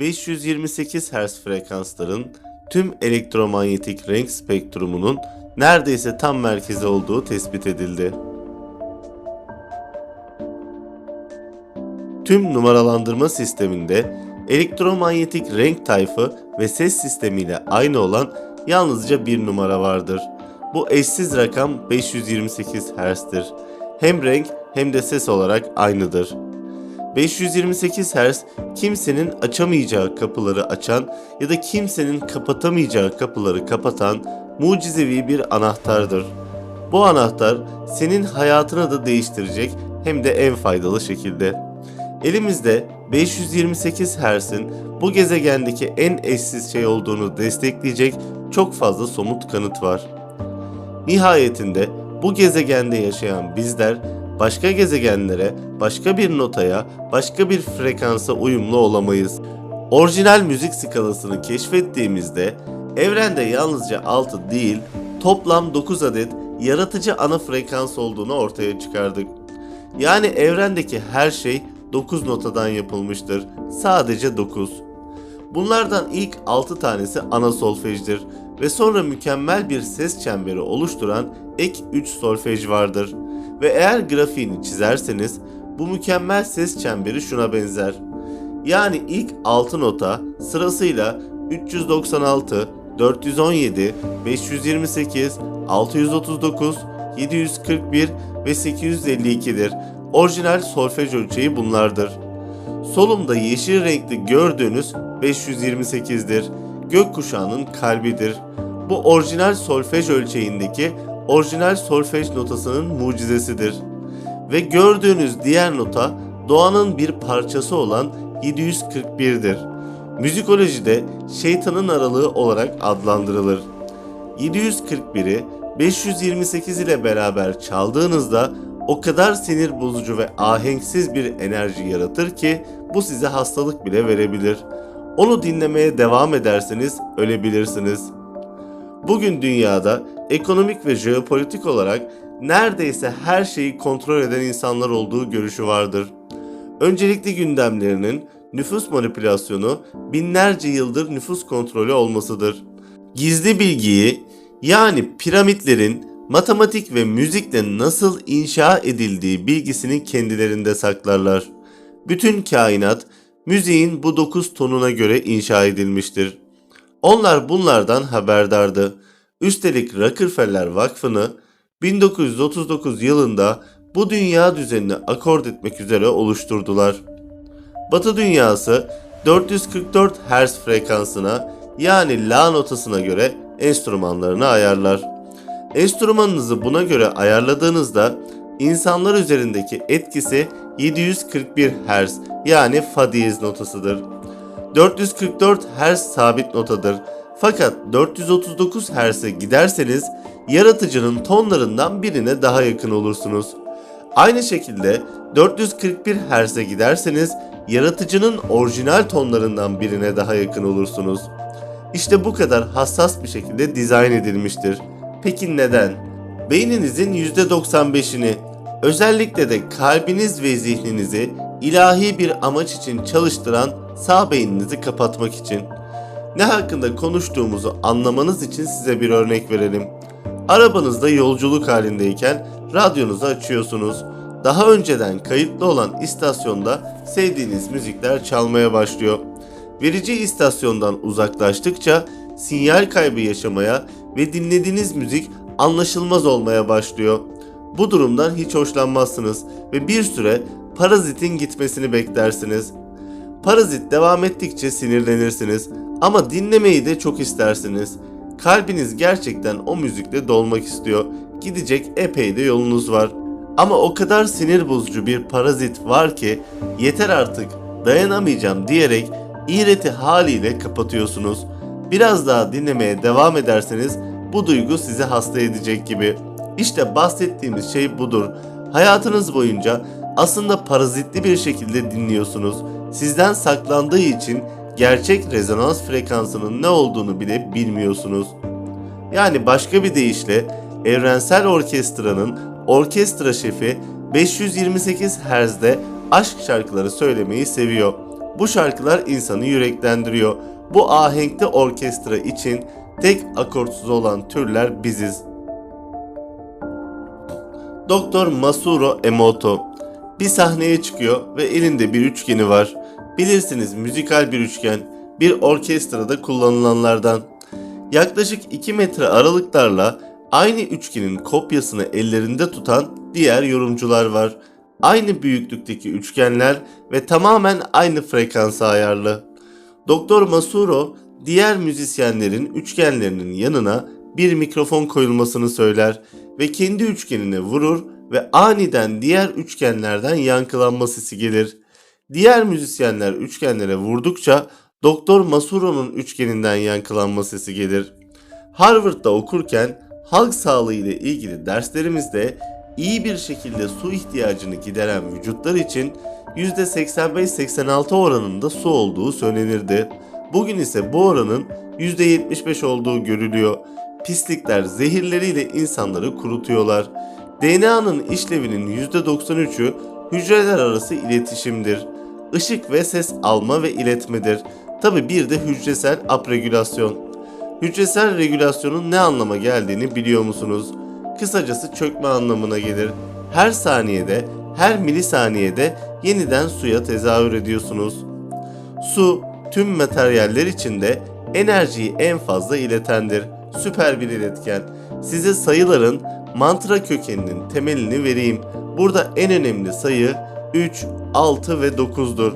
528 Hz frekansların tüm elektromanyetik renk spektrumunun neredeyse tam merkezi olduğu tespit edildi. Tüm numaralandırma sisteminde elektromanyetik renk tayfı ve ses sistemiyle aynı olan yalnızca bir numara vardır. Bu eşsiz rakam 528 Hz'dir. Hem renk hem de ses olarak aynıdır. 528 Hz kimsenin açamayacağı kapıları açan ya da kimsenin kapatamayacağı kapıları kapatan mucizevi bir anahtardır. Bu anahtar senin hayatını da değiştirecek hem de en faydalı şekilde. Elimizde 528 Hz'in bu gezegendeki en eşsiz şey olduğunu destekleyecek çok fazla somut kanıt var. Nihayetinde bu gezegende yaşayan bizler başka gezegenlere, başka bir notaya, başka bir frekansa uyumlu olamayız. Orijinal müzik skalasını keşfettiğimizde evrende yalnızca 6 değil, toplam 9 adet yaratıcı ana frekans olduğunu ortaya çıkardık. Yani evrendeki her şey 9 notadan yapılmıştır. Sadece 9. Bunlardan ilk 6 tanesi ana solfejdir ve sonra mükemmel bir ses çemberi oluşturan ek 3 solfej vardır. Ve eğer grafiğini çizerseniz bu mükemmel ses çemberi şuna benzer. Yani ilk 6 nota sırasıyla 396, 417, 528, 639, 741 ve 852'dir. Orijinal solfej ölçeği bunlardır. Solumda yeşil renkli gördüğünüz 528'dir. Gökkuşağının kalbidir. Bu orijinal solfej ölçeğindeki orijinal solfej notasının mucizesidir. Ve gördüğünüz diğer nota doğanın bir parçası olan 741'dir. Müzikolojide şeytanın aralığı olarak adlandırılır. 741'i 528 ile beraber çaldığınızda o kadar sinir bozucu ve ahenksiz bir enerji yaratır ki bu size hastalık bile verebilir. Onu dinlemeye devam ederseniz ölebilirsiniz. Bugün dünyada ekonomik ve jeopolitik olarak neredeyse her şeyi kontrol eden insanlar olduğu görüşü vardır. Öncelikli gündemlerinin nüfus manipülasyonu, binlerce yıldır nüfus kontrolü olmasıdır. Gizli bilgiyi yani piramitlerin matematik ve müzikle nasıl inşa edildiği bilgisini kendilerinde saklarlar. Bütün kainat müziğin bu dokuz tonuna göre inşa edilmiştir. Onlar bunlardan haberdardı. Üstelik Rockefeller Vakfı'nı 1939 yılında bu dünya düzenini akord etmek üzere oluşturdular. Batı dünyası 444 Hz frekansına yani La notasına göre enstrümanlarını ayarlar. Enstrümanınızı buna göre ayarladığınızda insanlar üzerindeki etkisi 741 Hz yani Fa diyez notasıdır. 444 Hz sabit notadır. Fakat 439 Hz'e giderseniz yaratıcının tonlarından birine daha yakın olursunuz. Aynı şekilde 441 Hz'e giderseniz yaratıcının orijinal tonlarından birine daha yakın olursunuz. İşte bu kadar hassas bir şekilde dizayn edilmiştir. Peki neden? Beyninizin %95'ini, özellikle de kalbiniz ve zihninizi ilahi bir amaç için çalıştıran sağ beyninizi kapatmak için. Ne hakkında konuştuğumuzu anlamanız için size bir örnek verelim. Arabanızda yolculuk halindeyken radyonuzu açıyorsunuz. Daha önceden kayıtlı olan istasyonda sevdiğiniz müzikler çalmaya başlıyor. Verici istasyondan uzaklaştıkça sinyal kaybı yaşamaya ve dinlediğiniz müzik anlaşılmaz olmaya başlıyor. Bu durumdan hiç hoşlanmazsınız ve bir süre parazitin gitmesini beklersiniz. Parazit devam ettikçe sinirlenirsiniz ama dinlemeyi de çok istersiniz. Kalbiniz gerçekten o müzikle dolmak istiyor. Gidecek epey de yolunuz var. Ama o kadar sinir bozucu bir parazit var ki yeter artık dayanamayacağım diyerek iğreti haliyle kapatıyorsunuz. Biraz daha dinlemeye devam ederseniz bu duygu sizi hasta edecek gibi. İşte bahsettiğimiz şey budur. Hayatınız boyunca aslında parazitli bir şekilde dinliyorsunuz. Sizden saklandığı için gerçek rezonans frekansının ne olduğunu bile bilmiyorsunuz. Yani başka bir deyişle evrensel orkestranın orkestra şefi 528 Hz'de aşk şarkıları söylemeyi seviyor. Bu şarkılar insanı yüreklendiriyor. Bu ahenkli orkestra için tek akortsuz olan türler biziz. Doktor Masuro Emoto bir sahneye çıkıyor ve elinde bir üçgeni var. Bilirsiniz müzikal bir üçgen, bir orkestrada kullanılanlardan. Yaklaşık 2 metre aralıklarla aynı üçgenin kopyasını ellerinde tutan diğer yorumcular var. Aynı büyüklükteki üçgenler ve tamamen aynı frekansa ayarlı. Doktor Masuro diğer müzisyenlerin üçgenlerinin yanına bir mikrofon koyulmasını söyler ve kendi üçgenine vurur ve aniden diğer üçgenlerden yankılanma sesi gelir. Diğer müzisyenler üçgenlere vurdukça Doktor Masuro'nun üçgeninden yankılanma sesi gelir. Harvard'da okurken halk sağlığı ile ilgili derslerimizde iyi bir şekilde su ihtiyacını gideren vücutlar için %85-86 oranında su olduğu söylenirdi. Bugün ise bu oranın %75 olduğu görülüyor. Pislikler zehirleriyle insanları kurutuyorlar. DNA'nın işlevinin %93'ü hücreler arası iletişimdir. Işık ve ses alma ve iletmedir. Tabi bir de hücresel apregülasyon. Hücresel regülasyonun ne anlama geldiğini biliyor musunuz? Kısacası çökme anlamına gelir. Her saniyede, her milisaniyede yeniden suya tezahür ediyorsunuz. Su, tüm materyaller içinde enerjiyi en fazla iletendir. Süper bir iletken. Size sayıların mantra kökeninin temelini vereyim. Burada en önemli sayı 3, 6 ve 9'dur.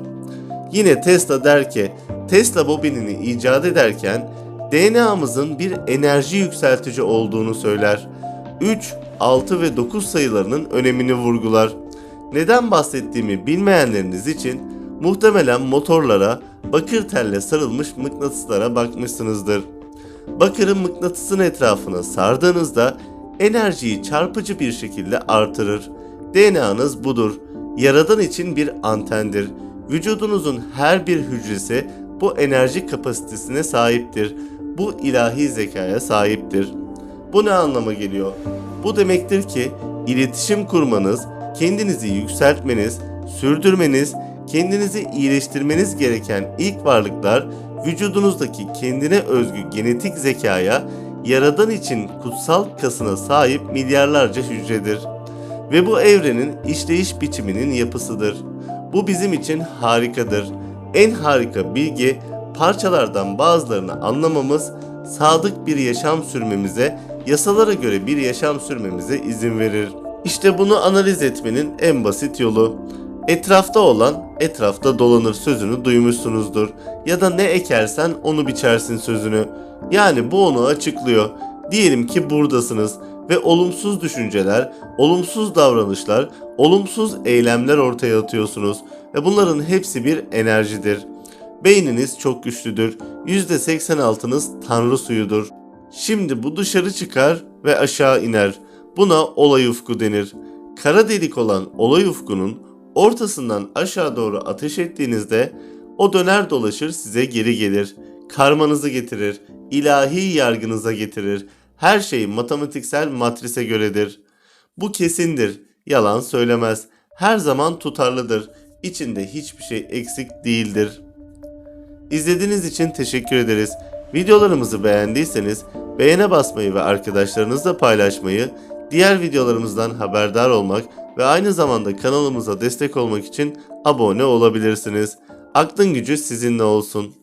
Yine Tesla der ki, Tesla bobinini icat ederken DNA'mızın bir enerji yükseltici olduğunu söyler. 3, 6 ve 9 sayılarının önemini vurgular. Neden bahsettiğimi bilmeyenleriniz için muhtemelen motorlara bakır telle sarılmış mıknatıslara bakmışsınızdır. Bakırın mıknatısın etrafına sardığınızda enerjiyi çarpıcı bir şekilde artırır. DNA'nız budur. Yaradan için bir antendir. Vücudunuzun her bir hücresi bu enerji kapasitesine sahiptir. Bu ilahi zekaya sahiptir. Bu ne anlama geliyor? Bu demektir ki iletişim kurmanız, kendinizi yükseltmeniz, sürdürmeniz, kendinizi iyileştirmeniz gereken ilk varlıklar vücudunuzdaki kendine özgü genetik zekaya, yaradan için kutsal kasına sahip milyarlarca hücredir. Ve bu evrenin işleyiş biçiminin yapısıdır. Bu bizim için harikadır. En harika bilgi parçalardan bazılarını anlamamız, sadık bir yaşam sürmemize, yasalara göre bir yaşam sürmemize izin verir. İşte bunu analiz etmenin en basit yolu. Etrafta olan etrafta dolanır sözünü duymuşsunuzdur. Ya da ne ekersen onu biçersin sözünü. Yani bu onu açıklıyor. Diyelim ki buradasınız ve olumsuz düşünceler, olumsuz davranışlar, olumsuz eylemler ortaya atıyorsunuz ve bunların hepsi bir enerjidir. Beyniniz çok güçlüdür. %86'nız tanrı suyudur. Şimdi bu dışarı çıkar ve aşağı iner. Buna olay ufku denir. Kara delik olan olay ufkunun ortasından aşağı doğru ateş ettiğinizde o döner dolaşır size geri gelir. Karmanızı getirir, ilahi yargınıza getirir. Her şey matematiksel matrise göredir. Bu kesindir, yalan söylemez. Her zaman tutarlıdır. İçinde hiçbir şey eksik değildir. İzlediğiniz için teşekkür ederiz. Videolarımızı beğendiyseniz beğene basmayı ve arkadaşlarınızla paylaşmayı, diğer videolarımızdan haberdar olmak ve aynı zamanda kanalımıza destek olmak için abone olabilirsiniz. Aklın gücü sizinle olsun.